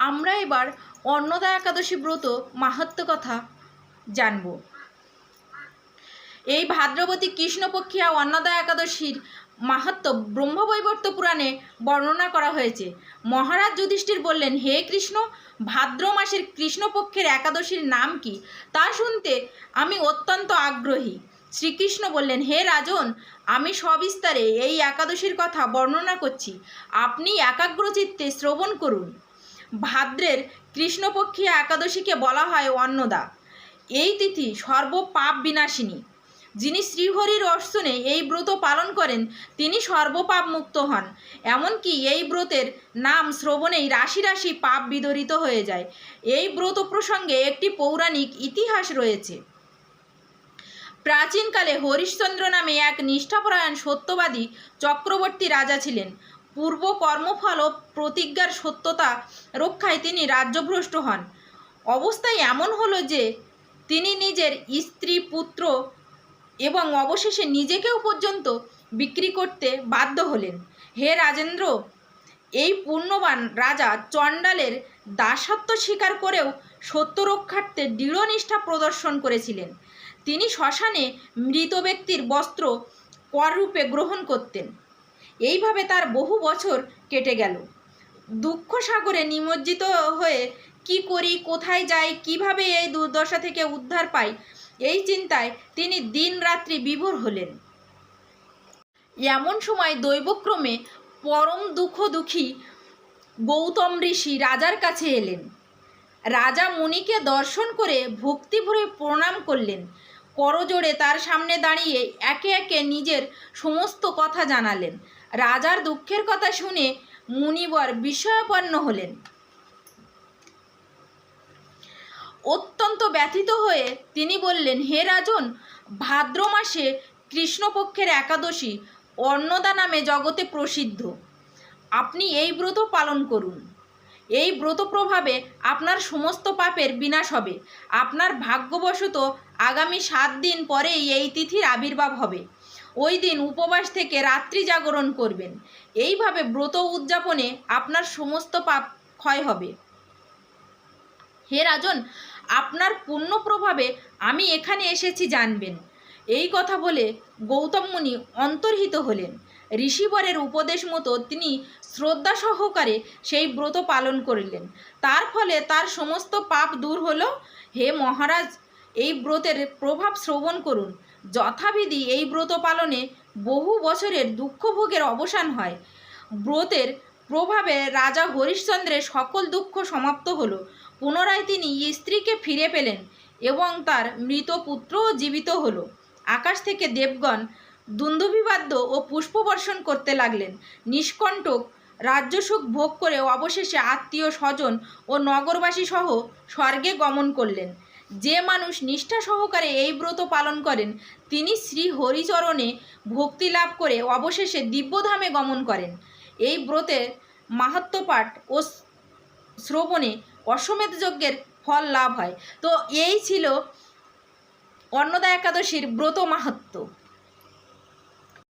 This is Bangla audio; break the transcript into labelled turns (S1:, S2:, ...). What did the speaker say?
S1: আমরা এবার অন্নদা একাদশী ব্রত মাহাত্ম কথা জানব। এই ভাদ্রবতী কৃষ্ণপক্ষিয়া অন্নদা একাদশীর মাহাত্ম ব্রহ্মবৈবর্ত পুরাণে বর্ণনা করা হয়েছে। মহারাজ যুধিষ্ঠির বললেন, হে কৃষ্ণ, ভাদ্র মাসের কৃষ্ণপক্ষের একাদশীর নাম কি? তা শুনতে আমি অত্যন্ত আগ্রহী। শ্রীকৃষ্ণ বললেন, হে রাজন, আমি সবিস্তারে এই একাদশীর কথা বর্ণনা করছি। আপনি একাগ্রচিত্তে শ্রবণ করুন। ভাদ্রের কৃষ্ণপক্ষী একাদশীকে বলা হয় অন্নদা। এই তিথি সর্বপাপ বিনাশিনী। যিনি শ্রীহরির অর্শনে এই ব্রত পালন করেন, তিনি সর্বপাপ মুক্ত হন। এমনকি এই ব্রতের নাম শ্রবণেই রাশি রাশি পাপ বিদরিত হয়ে যায়। এই ব্রত প্রসঙ্গে একটি পৌরাণিক ইতিহাস রয়েছে। প্রাচীনকালে হরিশ্চন্দ্র নামে এক নিষ্ঠাপরায়ণ সত্যবাদী চক্রবর্তী রাজা ছিলেন। পূর্ব কর্মফল ও প্রতিজ্ঞার সত্যতা রক্ষায় তিনি রাজ্যভ্রষ্ট হন। অবস্থায় এমন হলো যে, তিনি নিজের স্ত্রী, পুত্র এবং অবশেষে নিজেকেও পর্যন্ত বিক্রি করতে বাধ্য হলেন। হে রাজেন্দ্র, এই পূর্ণবান রাজা চণ্ডালের দাসত্ব স্বীকার করেও সত্য রক্ষার্থে দৃঢ় নিষ্ঠা প্রদর্শন করেছিলেন। তিনি শ্মশানে মৃত ব্যক্তির বস্ত্র কররূপে গ্রহণ করতেন। এইভাবে তার বহু বছর কেটে গেল। দুঃখ সাগরে নিমজ্জিত হয়ে কি করি, কোথায় যাই, কীভাবে এই দুর্দশা থেকে উদ্ধার পাই, এই চিন্তায় তিনি দিন রাত্রি বিভোর হলেন। এমন সময় দৈবক্রমে পরম দুঃখ দুঃখী গৌতম ঋষি রাজার কাছে এলেন। রাজা মুনিকে দর্শন করে ভক্তিভরে প্রণাম করলেন। করজোড়ে তার সামনে দাঁড়িয়ে একে একে নিজের সমস্ত কথা জানালেন। রাজার দুঃখের কথা শুনে মুনিবর বিস্ময়াপন্ন হলেন। অত্যন্ত ব্যথিত হয়ে তিনি বললেন, হে রাজন, ভাদ্র মাসে কৃষ্ণপক্ষের একাদশী অন্নদা নামে জগতে প্রসিদ্ধ। আপনি এই ব্রত পালন করুন। এই ব্রত প্রভাবে আপনার সমস্ত পাপের বিনাশ হবে। আপনার ভাগ্যবশত আগামী সাত দিন পরেই এই তিথির আবির্ভাব হবে। ওই দিন উপবাস থেকে রাত্রি জাগরণ করবেন। এইভাবে ব্রত উদযাপনে আপনার সমস্ত পাপ ক্ষয় হবে। হে রাজন, আপনার পুণ্য প্রভাবে আমি এখানে এসেছি জানবেন। এই কথা বলে গৌতম মুনি অন্তর্হিত হলেন। ঋষিবরের উপদেশ মতো তিনি শ্রদ্ধা সহকারে সেই ব্রত পালন করলেন। তার ফলে তার সমস্ত পাপ দূর হলো। হে মহারাজ এই ব্রতের প্রভাব শ্রবণ করুন। যথাবিধি এই ব্রত পালনে বহু বছরের দুঃখভোগের অবসান হয়। ব্রতের প্রভাবে রাজা হরিশ্চন্দ্রের সকল দুঃখ সমাপ্ত হল। পুনরায় তিনি স্ত্রীকে ফিরে পেলেন এবং তার মৃত পুত্রও জীবিত হল। আকাশ থেকে দেবগণ দুন্দুভিবাদ্য ও পুষ্পবর্ষণ করতে লাগলেন। নিষ্কণ্টক রাজ্যসুখ ভোগ করে অবশেষে আত্মীয় স্বজন ও নগরবাসী সহ স্বর্গে গমন করলেন। যে মানুষ নিষ্ঠা সহকারে এই ব্রত পালন করেন, তিনি শ্রী হরিচরণে ভক্তি লাভ করে অবশেষে দিব্যধামে গমন করেন। এই ব্রতের মাহাত্মপাঠ ও শ্রবণে অশ্বমেধ যজ্ঞের ফল লাভ হয়। তো এই ছিল অন্নদা একাদশীর ব্রত মাহাত্ম্য।